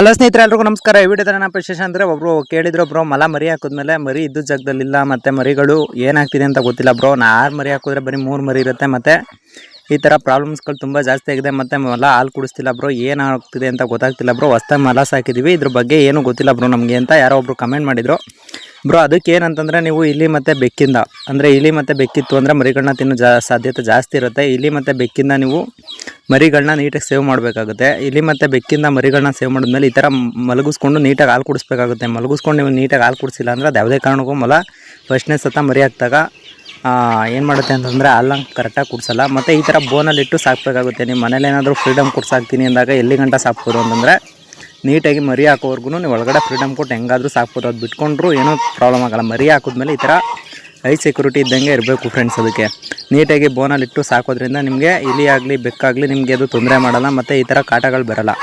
Hello ಸ್ನೇಹಿತರೆ, ಎಲ್ರಿಗೂ ನಮಸ್ಕಾರ. ಈ ವಿಡಿಯೋದ ನನ್ನ ವಿಶೇಷ ಅಂದರೆ ಒಬ್ರು ಕೇಳಿದ್ರು, ಬ್ರೋ, ಮಲ ಮರಿ ಹಾಕಿದ್ಮೇಲೆ ಮರಿ ಇದ್ದು ಜಾಗದಲ್ಲಿಲ್ಲ, ಮತ್ತು ಮರಿಗಳು ಏನಾಗ್ತಿದೆ ಅಂತ ಗೊತ್ತಿಲ್ಲ, ಬ್ರೋ. ನಾ ಆರು ಮರಿ ಹಾಕಿದ್ರೆ ಬರೀ ಮೂರು ಮರಿ ಇರುತ್ತೆ, ಮತ್ತು ಈ ಥರ ಪ್ರಾಬ್ಲಮ್ಸ್ಗಳು ತುಂಬ ಜಾಸ್ತಿ ಆಗಿದೆ, ಮತ್ತು ಮೊಲ ಹಾಲು ಕುಡಿಸ್ತಿಲ್ಲ, ಬ್ರೋ. ಏನಾಗ್ತಿದೆ ಅಂತ ಗೊತ್ತಾಗ್ತಿಲ್ಲ, ಬ್ರೋ. ಹೊಸ್ತಾಗಿ ಮಲ ಸಾಕಿದ್ದೀವಿ ಇದ್ರ ಬಗ್ಗೆ ಏನೂ ಗೊತ್ತಿಲ್ಲ, ಬ್ರೋ, ನಮಗೆ ಅಂತ ಯಾರೋ ಒಬ್ರು ಕಮೆಂಟ್ ಮಾಡಿದ್ರು. ಬ್ರೋ ಅದಕ್ಕೆ ಏನಂತಂದರೆ ನೀವು ಇಲಿ ಮತ್ತು ಬೆಕ್ಕಿಂದ, ಅಂದರೆ ಇಲಿ ಮತ್ತು ಬೆಕ್ಕಿತ್ತು ಅಂದರೆ ಮರಿಗಳನ್ನ ತಿನ್ನೋ ಜಾ, ಸಾಧ್ಯತೆ ಜಾಸ್ತಿ ಇರುತ್ತೆ. ಇಲಿ ಮತ್ತು ಬೆಕ್ಕಿಂದ ನೀವು ಮರಿಗಳನ್ನ ನೀಟಾಗಿ ಸೇವ್ ಮಾಡಬೇಕಾಗುತ್ತೆ. ಇಲಿ ಮತ್ತು ಬೆಕ್ಕಿಂದ ಮರಿಗಳನ್ನ ಸೇವ್ ಮಾಡಿದ್ಮೇಲೆ ಈ ಥರ ಮಲಗಿಸ್ಕೊಂಡು ನೀಟಾಗಿ ಹಾಲು ಕುಡಿಸ್ಬೇಕಾಗುತ್ತೆ. ಮಲಗಿಸ್ಕೊಂಡು ನೀವು ನೀಟಾಗಿ ಹಾಲು ಕುಡಿಸಿಲ್ಲ ಅಂದರೆ ಅದು ಯಾವುದೇ ಕಾರಣಕ್ಕೂ ಮೊಲ ಫಸ್ಟ್ನೇ ಸತ ಮರಿ ಹಾಕಿದಾಗ ಏನು ಮಾಡುತ್ತೆ ಅಂತಂದರೆ ಹಾಲನ್ನ ಕರೆಕ್ಟಾಗಿ ಕುಡಿಸಲ್ಲ. ಮತ್ತು ಈ ಥರ ಬೋನಲ್ಲಿಟ್ಟು ಸಾಕಬೇಕಾಗುತ್ತೆ. ನಿಮ್ಮ ಮನೇಲಿ ಏನಾದರೂ ಫ್ರೀಡಮ್ ಕುಡ್ಸಾಕ್ತೀನಿ ಅಂದಾಗ ಎಲ್ಲಿ ಗಂಟ ಸಾಕ್ಬೋದು ಅಂತಂದರೆ ನೀಟಾಗಿ ಮರಿ ಹಾಕೋವರೆಗೂ ನೀವು ಒಳಗಡೆ ಫ್ರೀಡಮ್ ಕೊಟ್ಟು ಹೆಂಗಾದರೂ ಸಾಕ್ಬೋದು. ಅದು ಬಿಟ್ಕೊಂಡ್ರು ಏನೂ ಪ್ರಾಬ್ಲಮ್ ಆಗಲ್ಲ. ಮರಿ ಹಾಕಿದ್ಮೇಲೆ ಈ ಥರ ಹೈ ಸೆಕ್ಯೂರಿಟಿ ಇದ್ದಂಗೆ ಇರಬೇಕು ಫ್ರೆಂಡ್ಸ್ ಅದಕ್ಕೆ. ನೀಟಾಗಿ ಬೋನಲ್ಲಿಟ್ಟು ಸಾಕೋದ್ರಿಂದ ನಿಮಗೆ ಇಲಿ ಆಗಲಿ ಬೆಕ್ಕಾಗಲಿ ನಿಮಗೆ ಅದು ತೊಂದರೆ ಮಾಡಲ್ಲ. ಮತ್ತು ಈ ಥರ ಕಾಟಗಳು ಬರಲ್ಲ.